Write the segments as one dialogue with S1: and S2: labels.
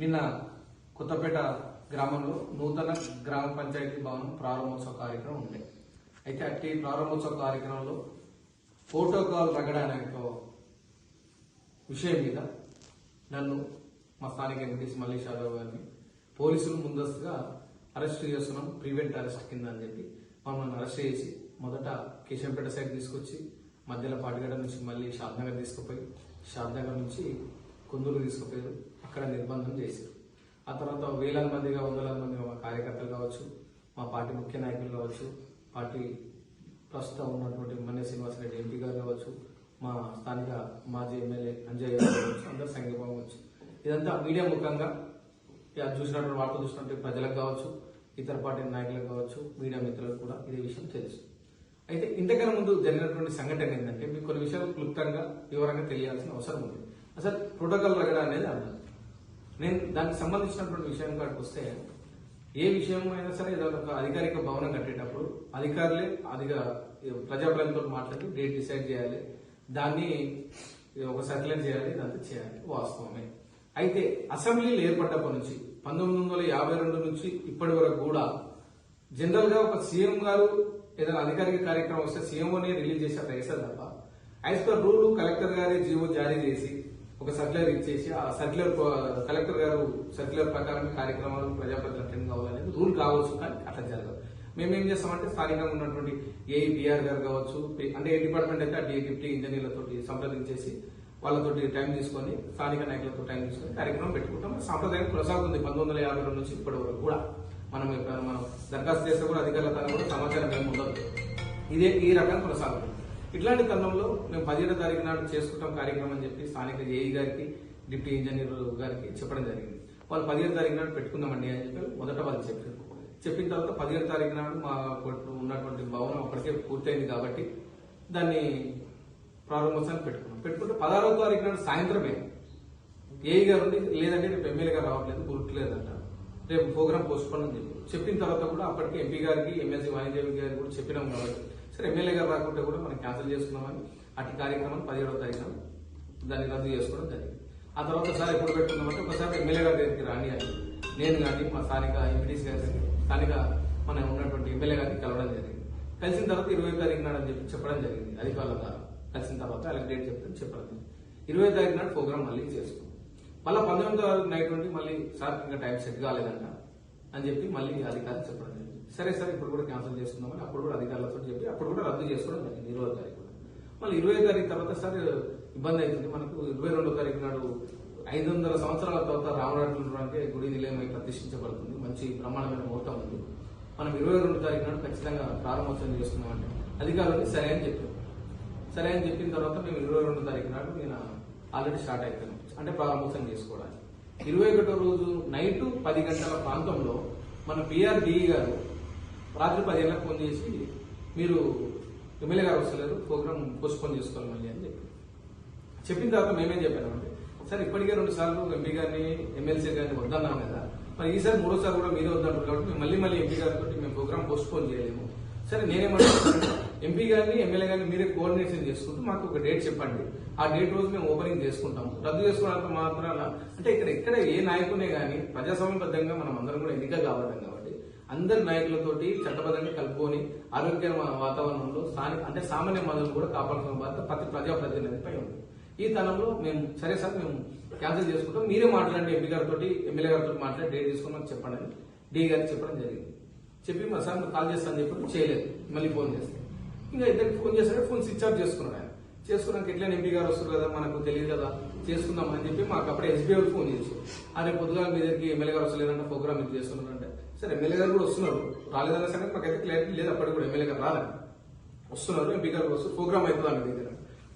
S1: నిన్న కొత్తపేట గ్రామంలో నూతన గ్రామ పంచాయతీ భవనం ప్రారంభోత్సవ కార్యక్రమం ఉండే. అయితే అట్టి ప్రారంభోత్సవ కార్యక్రమంలో ప్రోటోకాల్ రగడ అనే విషయం మీద నన్ను మా స్థానిక ఎంపీటీసీ మల్లేష్ యాదవ్ గారిని పోలీసులు ముందస్తుగా అరెస్ట్ చేస్తున్నాం ప్రివెంట్ అరెస్ట్ కింద అని చెప్పి మమ్మల్ని అరెస్ట్ చేసి మొదట కేశంపేట సైడ్ తీసుకొచ్చి మధ్యలో పాటిగడ నుంచి మళ్ళీ షాద్నగర్ తీసుకుపోయి షాద్నగర్ నుంచి కుందూరు తీసుకుపోయారు. అక్కడ నిర్బంధం చేశారు. ఆ తర్వాత వేలాది మందిగా వందల మంది మా కార్యకర్తలు కావచ్చు మా పార్టీ ముఖ్య నాయకులు కావచ్చు పార్టీ ప్రస్తుతం ఉన్నటువంటి మన్య శ్రీనివాసరెడ్డి ఎంపీ గారు కావచ్చు మా స్థానిక మాజీ ఎమ్మెల్యే అంజయ్ గారు కావచ్చు అందరూ సంఘీభావం కావచ్చు. ఇదంతా మీడియా ముఖంగా ఇక చూసినటువంటి వార్త చూసినటువంటి ప్రజలకు కావచ్చు ఇతర పార్టీ నాయకులకు కావచ్చు మీడియా మిత్రులకు కూడా ఇదే విషయం తెలుసు. అయితే ఇంతకన్నా ముందు జరిగినటువంటి సంఘటన ఏంటంటే మీకు కొన్ని విషయాలు క్లుప్తంగా వివరంగా తెలియాల్సిన అవసరం ఉంది. అసలు ప్రోటోకాల్ రగడ అనేది అర్థం. నేను దానికి సంబంధించినటువంటి విషయం కాడికి వస్తే ఏ విషయం అయినా సరే ఏదైనా ఒక అధికారిక భవనం కట్టేటప్పుడు అధికారులే అధిక ప్రజాప్రతినిధులతో మాట్లాడి డేట్ డిసైడ్ చేయాలి. దాన్ని ఒక సర్క్యులర్ చేయాలి ఇదంతా చేయాలి వాస్తవమే. అయితే అసెంబ్లీలు ఏర్పడ్డప్పటి నుంచి పంతొమ్మిది వందల యాభై రెండు నుంచి ఇప్పటి వరకు కూడా జనరల్గా ఒక సీఎం గారు ఏదైనా అధికారిక కార్యక్రమం వస్తే సీఎంఓనే రిలీజ్ చేశారు వేసారు తప్ప యాజ్ పర్ రూల్ కలెక్టర్ గారే జీవో జారీ చేసి ఒక సర్క్యులర్ ఇచ్చేసి ఆ సర్క్యులర్ కలెక్టర్ గారు సర్క్యులర్ ప్రకారం కార్యక్రమాలు ప్రజాప్రతినిధులు అటెండ్ కావాలనేది రూల్ కావచ్చు కానీ అట్లా జరగదు. మేమేం చేస్తామంటే స్థానికంగా ఉన్నటువంటి ఏ గారు కావచ్చు అంటే ఏ డిపార్ట్మెంట్ అయితే ఆ డిప్టీ ఇంజనీర్లతో సంప్రదించేసి వాళ్ళతోటి టైం తీసుకొని స్థానిక నాయకులతో టైం తీసుకొని కార్యక్రమం పెట్టుకుంటాం. సాంప్రదాయం కొనసాగుతుంది. పంతొమ్మిది వందల యాభై రెండు నుంచి ఇప్పటి వరకు కూడా. మనం మనం దరఖాస్తు చేస్తే కూడా అధికారుల తన కూడా సమాచారం ఏమి ఉండదు. ఇదే ఈ రకంగా కొనసాగుతుంది. ఇట్లాంటి తరుణంలో మేము పదిహేడో తారీఖు నాడు చేసుకుంటాం కార్యక్రమం అని చెప్పి స్థానిక ఏఈ గారికి డిప్యూటీ ఇంజనీర్ గారికి చెప్పడం జరిగింది. వాళ్ళు పదిహేడు తారీఖు నాడు పెట్టుకుందామండి అని చెప్పి మొదట వాళ్ళు చెప్పారు. చెప్పిన తర్వాత పదిహేడు తారీఖు నాడు మా కొట్టు ఉన్నటువంటి భవనం అప్పటికే పూర్తయింది కాబట్టి దాన్ని ప్రారంభోత్సవాన్ని పెట్టుకున్నాం. పెట్టుకుంటే పదహారో తారీఖు నాడు సాయంత్రమే ఏఈ గారు లేదంటే రేపు ఎమ్మెల్యే గారు రావట్లేదు గుర్తులేదంట రేపు ప్రోగ్రామ్ పోస్ట్ పోన్ అని చెప్పి చెప్పిన తర్వాత కూడా అప్పటికి ఎంపీ గారికి ఎమ్మెల్సీ వాణిదేవి గారికి కూడా చెప్పినాం కాబట్టి సరే ఎమ్మెల్యే గారు రాకుంటే కూడా మనం క్యాన్సిల్ చేసుకున్నామని అటు కార్యక్రమం పదిహేడవ తారీఖున దాన్ని రద్దు చేసుకోవడం జరిగింది. ఆ తర్వాత సార్ ఎప్పుడు పెట్టుకున్నామంటే ఒకసారి ఎమ్మెల్యే గారి దగ్గరికి రాని అని. నేను కానీ మా స్థానిక ఎంపీటీసీ గారి స్థానిక మన ఉన్నటువంటి ఎమ్మెల్యే గారిని కలవడం జరిగింది. కలిసిన తర్వాత ఇరవై తారీఖు నాడు అని చెప్పి చెప్పడం జరిగింది అధికారుల ద్వారా. కలిసిన తర్వాత వాళ్ళకి డేట్ చెప్తాను చెప్పడం జరిగింది. ఇరవై తారీఖు నాడు ప్రోగ్రామ్ మళ్ళీ చేసుకున్నాం. మళ్ళీ పంతొమ్మిది తారీఖు నైట్ నుండి మళ్ళీ సార్ ఇంకా టైం సెట్ కాలేదంట అని చెప్పి మళ్ళీ అధికారులు చెప్పడం సరే సార్ ఇప్పుడు కూడా క్యాన్సిల్ చేస్తున్నామని అప్పుడు కూడా అధికారులతో చెప్పి అప్పుడు కూడా రద్దు చేసుకోవడం జరిగింది ఇరవై తారీఖు మళ్ళీ ఇరవై తారీఖు తర్వాత సరే ఇబ్బంది అవుతుంది. మనకు ఇరవై రెండో తారీఖు నాడు ఐదు వందల సంవత్సరాల తర్వాత రామనాథుడు గుడి నిలయమై ప్రతిష్ఠించబడుతుంది. మంచి బ్రహ్మాండమైన ముహూర్తం ఉంది. మనం ఇరవై రెండు తారీఖు నాడు ఖచ్చితంగా ప్రారంభోత్సవం చేసుకున్నామంటే అధికారులు సరే అని చెప్పారు. సరే అని చెప్పిన తర్వాత మేము ఇరవై రెండు తారీఖు నాడు నేను ఆల్రెడీ స్టార్ట్ అయిపోయాను అంటే ప్రారంభోత్సవం చేసుకోవడానికి. ఇరవై ఒకటో రోజు నైట్ పది గంటల ప్రాంతంలో మన పిఆర్ డిఈ గారు రాత్రి పది గంటలకు ఫోన్ చేసి మీరు ఎమ్మెల్యే గారు వస్తలేరు ప్రోగ్రామ్ పోస్ట్పోన్ చేసుకోవాలి మళ్ళీ అని చెప్పి చెప్పిన తర్వాత మేమేం చెప్పామంటే సార్ ఇప్పటికే రెండు సార్లు ఎంపీ గారిని ఎమ్మెల్సీ గారిని వద్దన్నాం కదా మరి ఈసారి మూడోసారి కూడా మీరే వద్దంటారు కాబట్టి మేము మళ్ళీ మళ్ళీ ఎంపీ గారితో మేము ప్రోగ్రామ్ పోస్ట్పోన్ చేయలేము. సరే నేనేమంటున్నాను ఎంపీ గారిని ఎమ్మెల్యే గారిని మీరే కోఆర్డినేషన్ చేసుకుంటూ మాకు ఒక డేట్ చెప్పండి. ఆ డేట్ రోజు మేము ఓపెనింగ్ చేసుకుంటాము. రద్దు చేసుకోవడానికి మాత్రాన అంటే ఇక్కడ ఇక్కడ ఏ నాయకునే కానీ ప్రజాస్వామ్యబద్ధంగా మనం అందరం కూడా ఎన్నిక కావడం కాబట్టి అందరి నాయకులతోటి చట్టబద్ధంగా కలుపుకొని ఆరోగ్య వాతావరణంలో స్థానిక అంటే సామాన్య మనుషులు కూడా కాపాడుతున్న బాధ్యత ప్రతి ప్రజాప్రతినిధిపై ఉంది. ఈ తనంలో మేము సరే సార్ మేము క్యాన్సిల్ చేసుకుంటాం. మీరే మాట్లాడండి ఎంపీ గారితో ఎమ్మెల్యే గారితో మాట్లాడి డేట్ తీసుకుని మాకు చెప్పండి అని డి గారికి చెప్పడం జరిగింది. చెప్పి మా సార్ కాల్ చేస్తాను చెప్పి చేయలేదు. మళ్ళీ ఫోన్ చేస్తే. ఇంకా ఇద్దరికి ఫోన్ చేస్తే ఫోన్ స్విచ్ ఆఫ్ చేసుకున్నాడు ఆయన. చేసుకున్నాక ఎట్లయినా ఎంపీ గారు వస్తారు కదా మనకు తెలియదు కదా. చేసుకుందాం అని చెప్పి మాకు అప్పుడే ఎస్బీఐ ఫోన్ చేసి అరే పొద్దుగా మీ దగ్గరికి ఎమ్మెల్యే గారు వస్తలేదంటే ప్రోగ్రామ్ ఇది చేస్తున్నారంటే సరే ఎమ్మెల్యే గారు కూడా వస్తున్నారు. రాలేదన్న సరే మాకైతే క్లారిటీ లేదు అప్పటికి కూడా ఎమ్మెల్యే గారు రాలేదు. వస్తున్నారు ఎంపీ గారు వస్తారు ప్రోగ్రామ్ అవుతుందా మీ దగ్గర?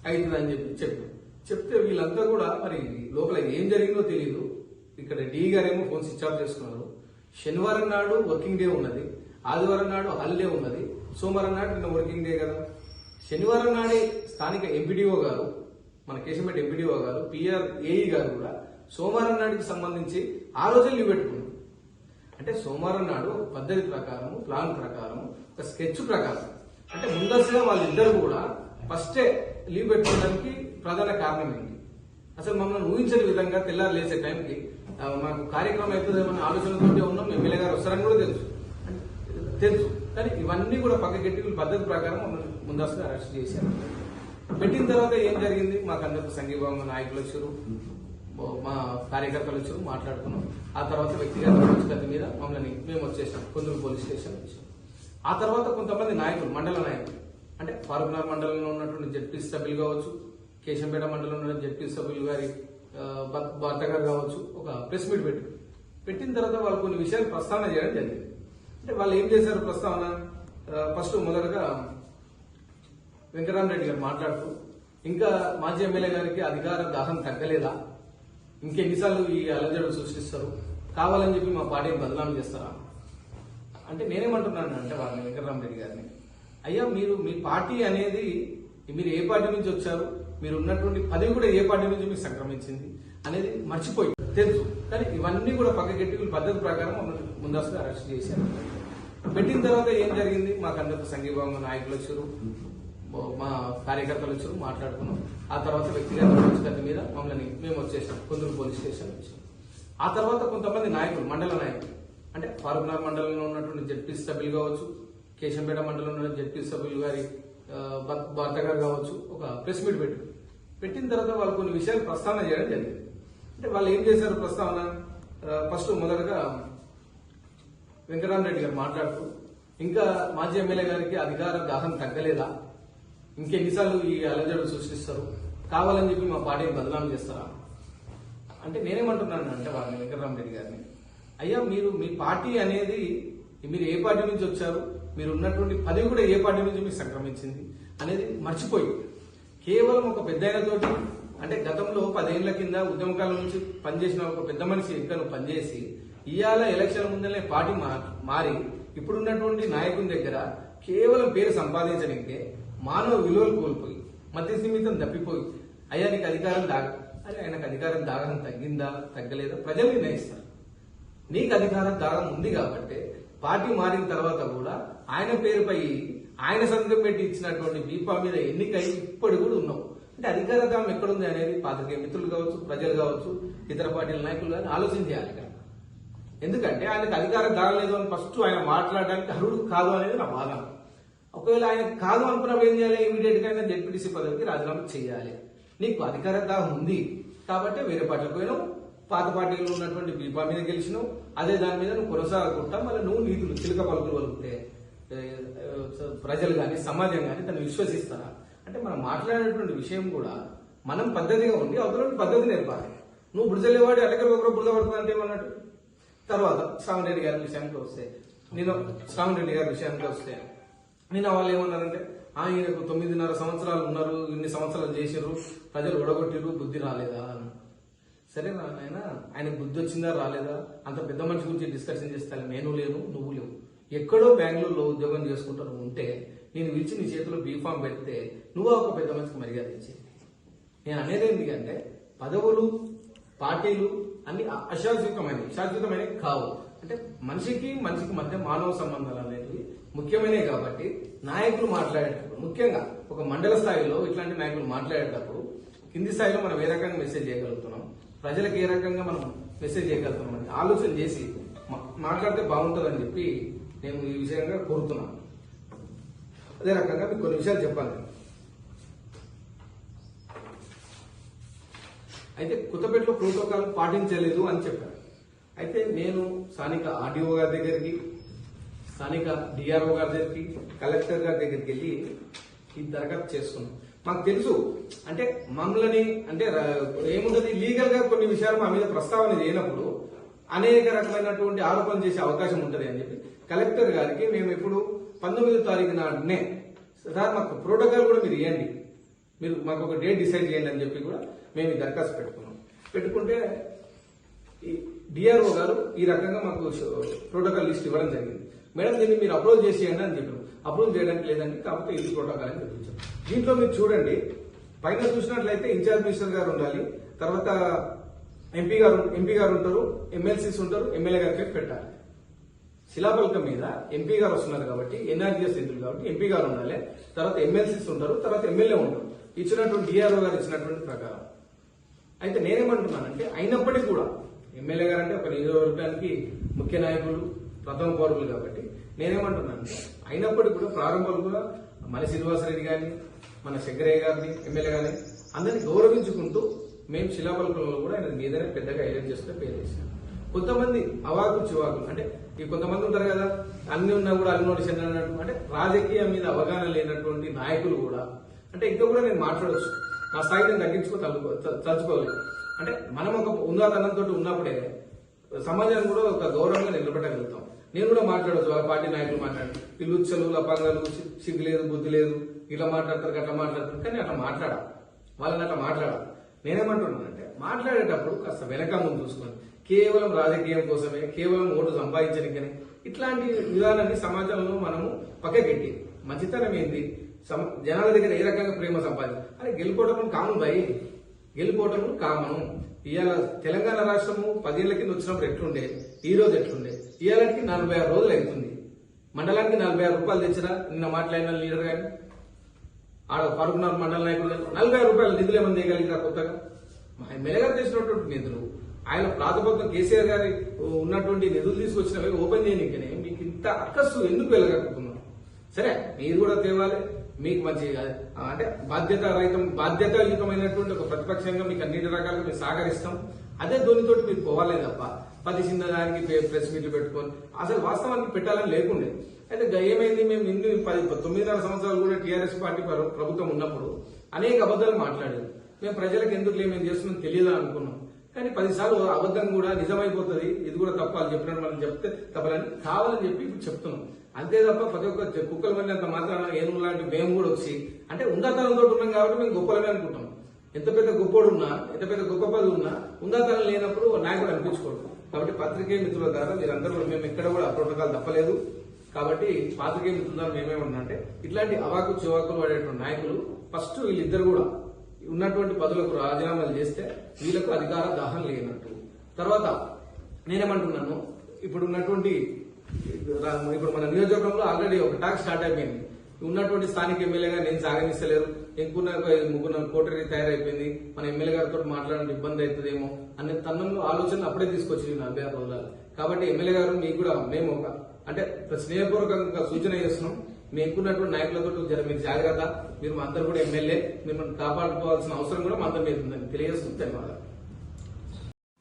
S1: అవుతుంది అని చెప్పి చెప్పి చెప్తే వీళ్ళంతా కూడా మరి లోపల ఏం జరిగిందో తెలియదు ఇక్కడ డీ గారేమో ఫోన్ స్విచ్ ఆఫ్ చేసుకున్నారు. శనివారం నాడు వర్కింగ్ డే ఉన్నది. ఆదివారం నాడు హాలిడే ఉన్నది. సోమవారం నాడు నిన్న వర్కింగ్ డే కదా. శనివారం నాడే స్థానిక ఎంపీడీఓ గారు మన కేశంపేట ఎంపీడీఓ గారు పిఆర్ ఏఈ గారు కూడా సోమవారం నాటికి సంబంధించి ఆ రోజు లీవ్ పెట్టుకున్నారు. అంటే సోమవారం నాడు పద్ధతి ప్రకారం ప్లాన్ ప్రకారం ఒక స్కెచ్ ప్రకారం. అంటే ముందస్తుగా వాళ్ళిద్దరు కూడా ఫస్టే లీవ్ పెట్టుకోవడానికి ప్రధాన కారణం ఏంటి? అసలు మమ్మల్ని ఊహించని విధంగా తెల్లారు లేచే టైంకి మాకు కార్యక్రమం అవుతుందేమన్న ఆలోచనతోటి ఉన్నాం ఎమ్మెల్యే గారు వస్తారని కూడా తెలుసు. తెలుసు. కానీ ఇవన్నీ కూడా పక్కకెట్టి పద్ధతి ప్రకారం మమ్మల్ని ముందస్తుగా అరెస్ట్ చేశారు. పెట్టిన తర్వాత ఏం జరిగింది? మాకు అందరికి సంఘీభావంగా నాయకులు వచ్చారు. మా కార్యకర్తలు వచ్చారు మాట్లాడుకున్నాం. ఆ తర్వాత వ్యక్తిగత పరిస్థితి మీద మమ్మల్ని మేము వచ్చేసాం. కొందరు పోలీస్ స్టేషన్ వచ్చాం ఆ తర్వాత కొంతమంది నాయకులు మండల నాయకులు అంటే ఫారూక్నగర్ మండలంలో ఉన్నటువంటి జడ్పీ సభ్యులు కావచ్చు కేశంపేట మండలంలో ఉన్న జడ్పీ సభ్యులు గారి ఆ, భర్త- గారు కావచ్చు ఒక ప్రెస్ మీట్ పెట్టి పెట్టిన తర్వాత వాళ్ళు కొన్ని విషయాలు ప్రస్తావన చేయడం జరిగింది. అంటే వాళ్ళు ఏం చేశారు ప్రస్తావన? ఫస్ట్ మొదటగా వెంకటరామరెడ్డి గారు మాట్లాడుతూ ఇంకా మాజీ ఎమ్మెల్యే గారికి అధికార దాహం తగ్గలేదా? ఇంకెన్నిసార్లు ఈ అలజడు సృష్టిస్తారు? కావాలని చెప్పి మా పార్టీని బదనాం చేస్తారా? అంటే నేనేమంటున్నాను అంటే వాళ్ళని వెంకటరామరెడ్డి గారిని అయ్యా మీరు మీ పార్టీ అనేది మీరు ఏ పార్టీ నుంచి వచ్చారు? మీరు ఉన్నటువంటి పదవి కూడా ఏ పార్టీ నుంచి మీకు సంక్రమించింది? అనేది మర్చిపోయి తెలుసు. కానీ ఇవన్నీ కూడా పక్కకెట్టి పద్ధతి ప్రకారం ముందస్తుగా అరెస్ట్ చేశారు. పెట్టిన తర్వాత ఏం జరిగింది? మాకు అందరికి సంఘీభావంగా నాయకులు వచ్చారు. మా కార్యకర్తలు వచ్చారు మాట్లాడుకున్నాం. ఆ తర్వాత వ్యక్తిగత వ్యక్తిగత మీద మమ్మల్ని మేము వచ్చేసాం కొందరు పోలీస్ స్టేషన్ వచ్చాం ఆ తర్వాత కొంతమంది నాయకులు మండల నాయకులు అంటే ఫార్మునార్ మండలంలో ఉన్నటువంటి జడ్పీ సభ్యులు కావచ్చు కేశంపేట మండలంలో ఉన్న జడ్పీ సభ్యులు గారి భర్త గారు కావచ్చు ఒక ప్రెస్ మీట్ పెట్టారు. పెట్టిన తర్వాత వాళ్ళు కొన్ని విషయాలు ప్రస్తావన చేయడం జరిగింది. అంటే వాళ్ళు ఏం చేశారు ప్రస్తావన? ఫస్ట్ మొదటగా వెంకటరామరెడ్డి గారు మాట్లాడుతూ ఇంకా మాజీ ఎమ్మెల్యే గారికి అధికార దాహం తగ్గలేదా? ఇంకెన్నిసార్లు ఈ అలజడు సృష్టిస్తారు కావాలని చెప్పి మా పార్టీని బదనాం చేస్తారా? అంటే నేనేమంటున్నాను అంటే వాళ్ళని వెంకటరామరెడ్డి గారిని అయ్యా మీరు మీ పార్టీ అనేది మీరు ఏ పార్టీ నుంచి వచ్చారు? మీరు ఉన్నటువంటి పదవి కూడా ఏ పార్టీ నుంచి మీకు సంక్రమించింది? అనేది మర్చిపోయి కేవలం ఒక పెద్ద తోటి అంటే గతంలో పదేళ్ళ కింద ఉద్యమకాలం నుంచి పనిచేసిన ఒక పెద్ద మనిషి ఎక్కడ పనిచేసి ఇవాళ ఎలక్షన్ ముందనే పార్టీ మా- మారి ఇప్పుడున్నటువంటి నాయకుని దగ్గర కేవలం పేరు సంపాదించడానికే మానవ విలువలు కోల్పోయి మధ్య సీమితం తప్పిపోయి అయ్యా నీకు అధికారం దాగ అరే ఆయనకు అధికారం దాగడం తగ్గిందా తగ్గలేదా? ప్రజలు నిర్ణయిస్తారు. నీకు అధికారం దాగం ఉంది కాబట్టి పార్టీ మారిన తర్వాత కూడా ఆయన పేరుపై ఆయన సంతకం పెట్టి ఇచ్చినటువంటి బీపా మీద ఎన్నికై ఇప్పటి కూడా ఉన్నావు అంటే అధికార దాం ఎక్కడుంది అనేది పాత్రికేయ మిత్రులు కావచ్చు ప్రజలు కావచ్చు ఇతర పార్టీల నాయకులు కానీ ఆలోచన చేయాలి ఎందుకంటే ఆయనకు అధికారం దాగలేదు అని ఫస్ట్ ఆయన మాట్లాడడానికి అర్హుడు కాదు అనేది నా వాదన ఒకవేళ ఆయన కాదు అనుకున్నప్పుడు ఏం చేయాలి? ఇమీడియట్గా ఆయన జెడ్పీటీసీ పదవికి రాజీనామా చేయాలి. నీకు అధికారత ఉంది. కాబట్టి వేరే పార్టీలకు పోయినావు. పాత పార్టీలో ఉన్నటువంటి బీపా మీద గెలిచినావు. అదే దాని మీద నువ్వు కొనసాగుకుంటా మళ్ళీ నువ్వు నీతులు చిలుక పలుకులు పలుకుతే ప్రజలు కానీ సమాజం కానీ తను విశ్వసిస్తారా? అంటే మనం మాట్లాడేటువంటి విషయం కూడా మనం పద్ధతిగా ఉండి అవతల పద్ధతి నేర్పాలి. నువ్వు బుడిజలేవాడి అటకలు ఒకరు బురద పడుతుంది అంటే ఏమన్నట్టు? తర్వాత శ్రావణ్ రెడ్డి గారి విషయానికి వస్తే నేను శ్రావణ్ రెడ్డి గారి విషయానికి వస్తే నేను వాళ్ళు ఏమన్నారంటే ఆయనకు తొమ్మిదిన్నర సంవత్సరాలు ఉన్నారు ఇన్ని సంవత్సరాలు చేసిర్రు ప్రజలు ఓడగొట్టిర్రు బుద్ధి రాలేదా? అని సరే నాయన ఆయన బుద్ధి వచ్చిందా రాలేదా? అంత పెద్ద మనిషి గురించి డిస్కషన్ చేస్తాను నేను లేను నువ్వు లేవు. ఎక్కడో బెంగళూరులో ఉద్యోగం చేసుకుంటాను ఉంటే నేను పిలిచి నీ చేతిలో బీఫామ్ పెడితే నువ్వు ఒక పెద్ద మనిషికి మర్యాద ఇచ్చేది. నేను అనేది ఏంటి అంటే పదవులు పార్టీలు అన్ని అశాశ్వతమైనవి శాశ్వతమైనవి కావు. అంటే మనిషికి మనిషికి మధ్య మానవ సంబంధాలు అనేవి ముఖ్యమైనవి కాబట్టి నాయకులు మాట్లాడేటప్పుడు ముఖ్యంగా ఒక మండల స్థాయిలో ఇట్లాంటి నాయకులు మాట్లాడేటప్పుడు కింది స్థాయిలో మనం ఏ రకంగా మెసేజ్ చేయగలుగుతున్నాం? ప్రజలకు ఏ రకంగా మనం మెసేజ్ చేయగలుగుతున్నాం అని ఆలోచన చేసి మా- మాట్లాడితే బాగుంటుందని చెప్పి నేను ఈ విషయంగా కోరుతున్నాను. అదే రకంగా మీకు కొన్ని విషయాలు చెప్పాలి. అయితే కొత్తపేటలో ప్రోటోకాల్ పాటించలేదు అని చెప్పారు. అయితే నేను స్థానిక ఆర్డీఓ గారి దగ్గరికి స్థానిక డిఆర్ఓ గారి దగ్గరికి కలెక్టర్ గారి దగ్గరికి వెళ్ళి ఈ దరఖాస్తు చేసుకున్నాం. మాకు తెలుసు అంటే మమ్మల్ని అంటే ర- ఏముంటది లీగల్గా కొన్ని విషయాలు మా మీద ప్రస్తావన చేయనప్పుడు అనేక రకమైనటువంటి ఆరోపణలు చేసే అవకాశం ఉంటుంది అని చెప్పి కలెక్టర్ గారికి మేము ఇప్పుడు పంతొమ్మిదో తారీఖు నాడునే సార్ మాకు ప్రోటోకాల్ కూడా మీరు ఇవ్వండి మీరు మాకు ఒక డేట్ డిసైడ్ చేయండి అని చెప్పి కూడా మేము ఈ దరఖాస్తు పెట్టుకున్నాం. పెట్టుకుంటే ఈ డిఆర్ఓ గారు ఈ రకంగా మాకు ప్రోటోకాల్ లిస్ట్ ఇవ్వడం జరిగింది. మేడం దీన్ని మీరు అప్లోడ్ చేసేయండి అని చెప్పారు. అప్లోడ్ చేయడానికి లేదండి కాకపోతే ఇది ప్రోటోకాల్ అని చెప్పించారు దీంట్లో మీరు చూడండి. పైన చూసినట్లయితే ఇన్ఛార్జ్ మినిస్టర్ గారు ఉండాలి. తర్వాత ఎంపీ గారు ఎంపీ గారు ఉంటారు ఎమ్మెల్సీస్ ఉంటారు ఎమ్మెల్యే గారి పేరు పెట్టాలి. శిలాఫలకం మీద ఎంపీ గారు వస్తున్నారు కాబట్టి ఎన్ఆర్జీఎస్ నిధులు కాబట్టి ఎంపీ గారు ఉండాలి. తర్వాత ఎమ్మెల్సీస్ ఉంటారు తర్వాత ఎమ్మెల్యే ఉంటారు. ఇచ్చినటువంటి డిఆర్ఓ గారు ఇచ్చినటువంటి ప్రకారం. అయితే నేనేమంటున్నానంటే అయినప్పటికీ కూడా ఎమ్మెల్యే గారు అంటే ఒక నియోజకవర్గానికి ముఖ్య నాయకులు ప్రథమ పౌరులు కాబట్టి నేనేమంటున్నాను అయినప్పటికీ కూడా ప్రారంభంలో కూడా మన శ్రీనివాసరెడ్డి గారిని మన శంకరయ్య గారిని ఎమ్మెల్యే గారిని అందరినీ గౌరవించుకుంటూ మేము శిలాపలకంలో కూడా ఆయన మీదనే పెద్దగా హైలైట్ చేసుకుని పేరు చేశాం కొంతమంది అవాకు చివాకులు అంటే ఈ కొంతమంది ఉంటారు కదా అన్ని ఉన్నా కూడా అన్ని నోటి అంటే రాజకీయం మీద అవగాహన లేనటువంటి నాయకులు కూడా అంటే ఇంకా కూడా నేను మాట్లాడవచ్చు నా స్థాయి నేను తగ్గించుకో తలుపు- త- తలుచుకోలేదు అంటే మనం ఒక ఉన్నతనంతో ఉన్నప్పుడే సమాజాన్ని కూడా ఒక గౌరవంగా నిలబెట్టగలుగుతాం. నేను కూడా మాట్లాడవచ్చు వాళ్ళ పార్టీ నాయకులు మాట్లాడి వీళ్ళు ఉచ్చలు లపంగాలు సిగ్గు లేదు బుద్ధి లేదు ఇట్లా మాట్లాడతారు అట్లా మాట్లాడతారు కానీ అట్లా మాట్లాడాలి. వాళ్ళని అట్లా మాట్లాడాలి. నేనేమంటున్నానంటే మాట్లాడేటప్పుడు కాస్త వెనక ముందు చూసుకొని కేవలం రాజకీయం కోసమే కేవలం ఓటు సంపాదించడానికని ఇట్లాంటి విధానాన్ని సమాజంలో మనము పక్కకెట్టి మంచితనం ఏంది? సమ- జనాల దగ్గర ఏ రకంగా ప్రేమ సంపాదించాలి అరే గెలుపోవటం కామన్ భయ్ గెలుపోవటం కామను. ఇవాళ తెలంగాణ రాష్ట్రము పదేళ్ళ కింద వచ్చినప్పుడు ఎట్లుండే? ఈ రోజు ఎట్లుండే? ఇవాళకి నలభై ఆరు రోజులు అవుతుంది. మండలానికి నలభై ఆరు రూపాయలు తెచ్చినా నిన్న మాట్లాడిన లీడర్ గాని ఆడ పరుగునార్ మండల నాయకుడు నలభై ఆరు రూపాయలు నిధులు ఏమని చేయగలిగిరా కొత్తగా? మా ఎమ్మెల్యే గారు తెచ్చినటువంటి నిధులు. ఆయన ప్రాతిపదిక కేసీఆర్ గారి ఉన్నటువంటి నిధులు తీసుకొచ్చినవి ఓపెన్ చేయనికనే మీకు ఇంత అక్కస్సు ఎందుకు వెళ్ళగలుగుతున్నారు సరే మీరు కూడా తేవాలి. మీకు మంచి అంటే బాధ్యత రహితం బాధ్యతాయుతమైనటువంటి ఒక ప్రతిపక్షంగా మీకు అన్ని రకాలుగా మేము సహకరిస్తాం. అదే ధోనితోటి మీరు పోవాలే తప్ప పది చిన్న దానికి ప్రెస్ మీట్లు పెట్టుకొని అసలు వాస్తవానికి పెట్టాలని లేకుండే. అయితే ఏమైంది మేము ఇన్ని పది తొమ్మిదిన్నర సంవత్సరాలు కూడా టీఆర్ఎస్ పార్టీ ప్ర- ప్రభుత్వం ఉన్నప్పుడు అనేక అబద్ధాలు మాట్లాడారు. మేము ప్రజలకు ఎందుకు మేము చేస్తున్నాం తెలియదు అనుకున్నాం. కానీ పదిసార్లు అబద్ధం కూడా నిజమైపోతుంది ఇది కూడా తప్ప చెప్పినట్టు మనం చెప్తే తప్పాలని కావాలని చెప్పి ఇప్పుడు చెప్తున్నాం. అంతే తప్ప ప్రతి ఒక్క కుక్కల మంది అంత మాత్రాన ఏనుగు లాంటి మేము కూడా వచ్చి అంటే ఉందాతనంతో ఉన్నాం కాబట్టి మేము గొప్పలమే అనుకుంటాం. ఎంత పెద్ద గొప్పోడు ఉన్నా ఎంత పెద్ద గొప్ప పది ఉన్నా ఉందాతనం లేనప్పుడు నాయకుడు అనిపించుకోడు. కాబట్టి పత్రికే మిత్రుల ద్వారా మీరందరూ కూడా మేము ఎక్కడ కూడా ప్రోటోకాల్ తప్పలేదు. కాబట్టి పాత్రికే మిత్రుల ద్వారా మేమేమన్నా అంటే ఇట్లాంటి అవాకు చివాకులు పడేటువంటి నాయకులు ఫస్ట్ వీళ్ళిద్దరు కూడా ఉన్నటువంటి పదవులకు రాజీనామాలు చేస్తే వీళ్ళకు అధికార దాహం లేనట్టు. తర్వాత నేనేమంటున్నాను ఇప్పుడు ఉన్నటువంటి ఇప్పుడు మన నియోజకవర్గంలో ఆల్రెడీ ఒక టాక్ స్టార్ట్ అయిపోయింది. ఉన్నటువంటి స్థానిక ఎమ్మెల్యేగా నేను సాగనిస్తలేరు ఇంకున్న ముగ్గురు కోటరీ తయారైపోయింది. మన ఎమ్మెల్యే గారితో మాట్లాడడం ఇబ్బంది అవుతుందేమో అనే తన్నంలో ఆలోచన అప్పుడే తీసుకొచ్చింది నా ఆరు రోజులు కాబట్టి ఎమ్మెల్యే గారు మీకు కూడా మేము ఒక అంటే స్నేహపూర్వకంగా సూచన చేస్తున్నాం. మీకున్నటువంటి నాయకులతో జర మీరు జాగ్రత్త. మీరు మా అందరు కూడా ఎమ్మెల్యే. మిమ్మల్ని కాపాడుకోవాల్సిన అవసరం కూడా మా అందరి మీద ఉందని తెలియజేస్తుంది. ధన్యవాదాలు.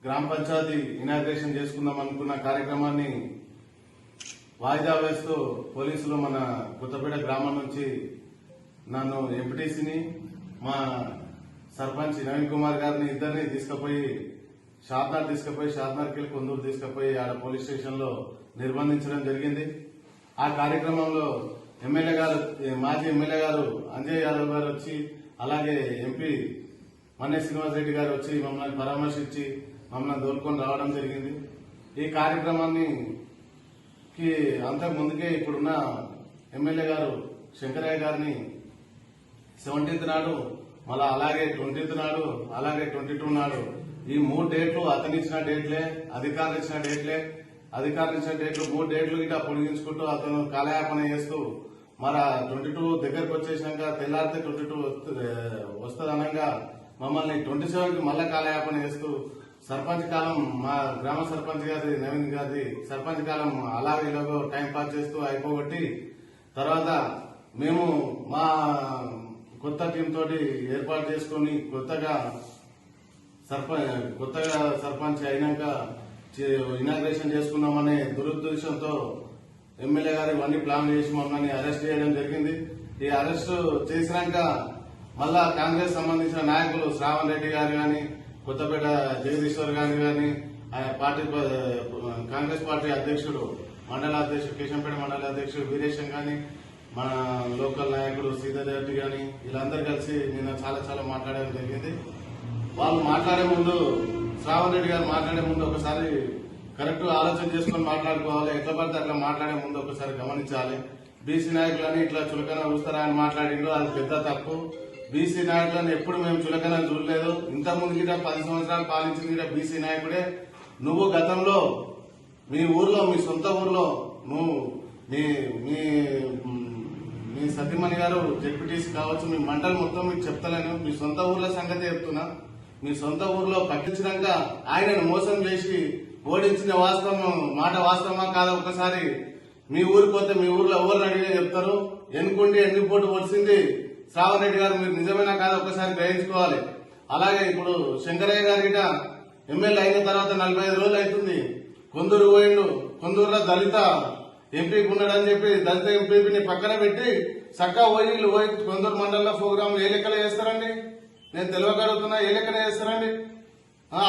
S2: గ్రామ పంచాయతీ ఇనాగ్రేషన్ చేసుకుందాం అనుకున్న కార్యక్రమాన్ని వాయిదా వేస్తూ పోలీసులు మన కొత్తపేట గ్రామం నుంచి నన్ను ఎంపీటీసీని మా సర్పంచ్ నవీన్ కుమార్ గారిని ఇద్దరిని తీసుకుపోయి షాద్నార్ తీసుకుపోయి షాద్నార్కి వెళ్ళి కొందూరు తీసుకుపోయి ఆడ పోలీస్ స్టేషన్లో నిర్బంధించడం జరిగింది. ఆ కార్యక్రమంలో ఎమ్మెల్యే గారు మాజీ ఎమ్మెల్యే గారు అంజయ్ యాదవ్ గారు వచ్చి అలాగే ఎంపీ మన్నే శ్రీనివాసరెడ్డి గారు వచ్చి మమ్మల్ని పరామర్శించి మమ్మల్ని దోలుకొని రావడం జరిగింది. ఈ కార్యక్రమాన్ని అంతకు ముందుకే ఇప్పుడున్న ఎమ్మెల్యే గారు శంకరయ్య గారిని సెవెంటీన్త్ నాడు మళ్ళా అలాగే ట్వంటీన్త్ నాడు అలాగే ట్వంటీ టూ నాడు. ఈ మూడు డేట్లు అతను ఇచ్చిన డేట్లే అధికారులు ఇచ్చిన డేట్లే. అధికారులు ఇచ్చిన డేట్లు మూడు డేట్లు ఇట్లా పొడిగించుకుంటూ అతను కాలయాపన చేస్తూ మర ట్వంటీ టూ దగ్గరకు వచ్చేసినాక తెల్లారితే ట్వంటీ టూ వస్తుంది అనగా మమ్మల్ని ట్వంటీ సెవెన్కి మళ్ళా కాలయాపన చేస్తూ సర్పంచ్ కాలం మా గ్రామ సర్పంచ్ గారి నవీన్ గారి సర్పంచ్ కాలం అలాగే ఇలాగో టైం పాస్ చేస్తూ అయిపోగొట్టి తర్వాత మేము మా కొత్త టీమ్ తోటి ఏర్పాటు చేసుకొని కొత్తగా సర్పంచ్ కొత్తగా సర్పంచ్ అయినాక ఇనాగ్రేషన్ చేసుకున్నామనే దురుద్దేశంతో ఎమ్మెల్యే గారు ఇవన్నీ ప్లాన్ చేసి మమ్మల్ని అరెస్ట్ చేయడం జరిగింది. ఈ అరెస్ట్ చేసినాక మళ్ళా కాంగ్రెస్ సంబంధించిన నాయకులు శ్రావణ్ రెడ్డి గారు కానీ కొత్తపేట జగదీశ్వర్ గారు కానీ ఆయన పార్టీ ప- కాంగ్రెస్ పార్టీ అధ్యక్షుడు మండల అధ్యక్షుడు కిషన్పేట మండల అధ్యక్షుడు వీరేశం కానీ మన లోకల్ నాయకుడు శ్రీధర్ రెడ్డి వీళ్ళందరూ కలిసి నిన్న చాలా చాలా మాట్లాడడం జరిగింది. వాళ్ళు మాట్లాడే ముందు శ్రావణ్ రెడ్డి గారు మాట్లాడే ముందు ఒకసారి కరెక్ట్ ఆలోచన చేసుకొని మాట్లాడుకోవాలి. ఎట్లా పడితే అట్లా మాట్లాడే ముందు ఒకసారి గమనించాలి. బీసీ నాయకులని ఇట్లా చులకన చూస్తారా అని మాట్లాడిండు అది పెద్ద తప్పు. బీసీ నాయకులను ఎప్పుడు మేము చులకన చూడలేదు. ఇంత ముందు గిట పది సంవత్సరాలు పాలించిన గిట బీసీ నాయకుడే. నువ్వు గతంలో మీ ఊర్లో మీ సొంత ఊర్లో నువ్వు మీ మీ మీ సతీమణి గారు డిప్యూటీస్ కావచ్చు మీ మండలి మొత్తం మీకు చెప్తలేను. మీ సొంత ఊర్ల సంగతి చెప్తున్నా. మీ సొంత ఊర్లో పట్టించినాక ఆయనను మోసం చేసి ఓడించిన వాస్తవం మాట వాస్తవమా కాదా ఒకసారి? మీ ఊరు పోతే మీ ఊర్లో ఎవరు అడిగినా చెప్తారు. ఎన్నుకుంటే ఎన్ని పోటు వచ్చింది శ్రావణ్ రెడ్డి గారు మీరు నిజమేనా కాదా ఒకసారి గ్రహించుకోవాలి. అలాగే ఇప్పుడు శంకరయ్య గారి గిట ఎమ్మెల్యే అయిన తర్వాత నలభై ఐదు రోజులు అవుతుంది. కొందరు పోయిండు. కొందరులో దళిత ఎంపీకి ఉన్నాడని చెప్పి దళిత ఎంపీని పక్కన పెట్టి చక్కగా ఓయిలు ఓయి కొందరు మండలంలో ప్రోగ్రాంలు ఏ లెక్కలు చేస్తారండి? నేను తెలియగలుగుతున్నా ఏ లెక్కన చేస్తారండి?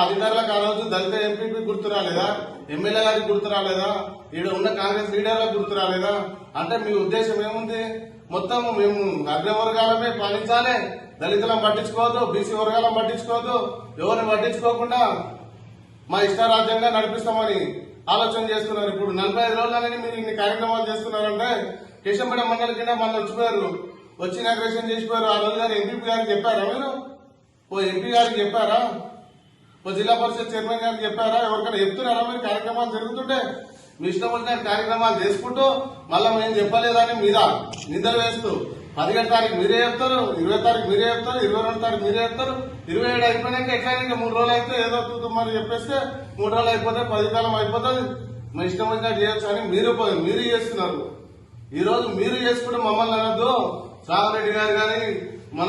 S2: అధికారులకు ఆ రోజు దళిత ఎంపీపీ గుర్తు రాలేదా? ఎమ్మెల్యే గారికి గుర్తు రాలేదా? ఈడ ఉన్న కాంగ్రెస్ లీడర్లకు గుర్తు రాలేదా? అంటే మీ ఉద్దేశం ఏముంది? మొత్తం మేము అగ్రవర్గాలమే పాలించాలి. దళితులను పట్టించుకోవద్దు బీసీ వర్గాలను పట్టించుకోవద్దు. ఎవరిని పట్టించుకోకుండా మా ఇష్టారాజ్యంగా నడిపిస్తామని ఆలోచన చేస్తున్నారు. ఇప్పుడు నలభై ఐదు రోజులని మీరు ఇన్ని కార్యక్రమాలు చేస్తున్నారంటే కేశంపేట మండలి కింద మళ్ళీ వచ్చిపోయారు. వచ్చి ఇనాగ్రేషన్ చేసిపోయారు. ఆ రోజు గారు ఎంపీ గారికి చెప్పారా మీరు? ఓ ఎంపీ గారికి చెప్పారా? ఓ జిల్లా పరిషత్ చైర్మన్ గారికి చెప్పారా? ఎవరికైనా చెప్తున్నారా మీరు కార్యక్రమాలు జరుగుతుంటే? మీ ఇష్టం వచ్చిన కార్యక్రమాలు చేసుకుంటూ మళ్ళీ మేము చెప్పలేదని మీద నిందలు వేస్తూ పదిహేడు తారీఖు మీరే చెప్తారు ఇరవై తారీఖు మీరే చెప్తారు ఇరవై రెండు తారీఖు మీరే చెప్తారు. ఇరవై ఏడు అయిపోయినాక ఎట్లయినా ఇంకా మూడు రోజులు అయితే ఏదో తూతు చెప్పేస్తే మూడు రోజులు అయిపోతే పది కాలం అయిపోతుంది. మా ఇష్టం వచ్చినట్టు చేయొచ్చు అని మీరు పోయి- మీరు చేస్తున్నారు. ఈరోజు మీరు చేసుకుంటే మమ్మల్ని అనొద్దు. సాగరెడ్డి గారు కానీ మన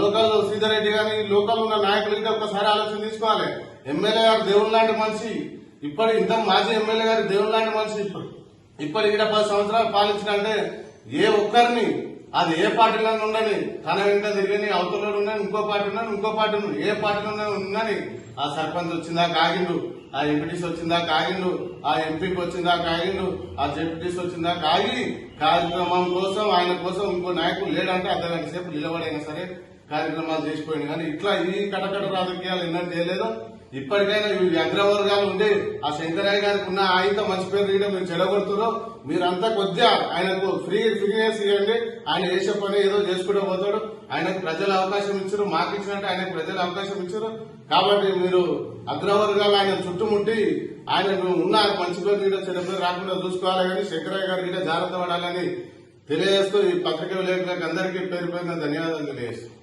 S2: లోకల్ సీతారెడ్డి కానీ లోకల్ ఉన్న నాయకులకి ఒక్కసారి ఆలోచన తీసుకోవాలి. ఎమ్మెల్యే గారు దేవుడు లాంటి మనిషి. ఇప్పటి ఇంత మాజీ ఎమ్మెల్యే గారు దేవుడు లాంటి మనిషి ఇప్పుడు. ఇప్పటి ఇక్కడ పది సంవత్సరాలు పాలించిన అంటే ఏ ఒక్కరిని అది ఏ పార్టీలో ఉండని తన వెంట తిరిగి అవతల ఉన్నాను ఇంకో పార్టీ ఉన్నాను ఇంకో పార్టీ ఉన్నాను ఏ పార్టీలో ఉన్నాని ఆ సర్పంచ్ వచ్చిందా కాగిండు? ఆ ఎంపీటీస్ వచ్చిందా కాగిండు? ఆ ఎంపీకి వచ్చిందా కాగిండు? ఆ జెడ్పీటీస్ వచ్చిందా కాగి? కార్యక్రమం కోసం ఆయన కోసం ఇంకో నాయకుడు లేడంటే అతనికి సేపు నిలబడైనా సరే కార్యక్రమాలు చేసిపోయింది కానీ ఇట్లా ఈ కటకట రాజకీయాలు ఎన్నో చేయలేదు. ఇప్పటికైనా ఈ అగ్రవర్గాలు ఉండే ఆ శంకరయ్య గారికి ఉన్న ఆయుధ మంచి పేరు తీయడం మీరు చెడగొడుతున్నారు మీరంతా కొద్దిగా ఆయనకు ఫ్రీ ఫ్రీనెస్ ఇవ్వండి. ఆయన చేసే పని ఏదో చేసుకుంటూ పోతాడు. ఆయనకు ప్రజలు అవకాశం ఇచ్చారు మాకు ఇచ్చినట్టు ఆయనకు ప్రజలు అవకాశం ఇచ్చారు. కాబట్టి మీరు అగ్రవర్గాలు ఆయన చుట్టుముట్టి ఆయన ఉన్న మంచి పేరు తీయడం చెడ్డ రాకుండా చూసుకోవాలి కానీ శంకరయ్య గిట్ట జాగ్రత్త పడాలని తెలియజేస్తూ ఈ పత్రిక విలేకరులకు అందరికీ పేరు పేరున ధన్యవాదాలు తెలియజేస్తాం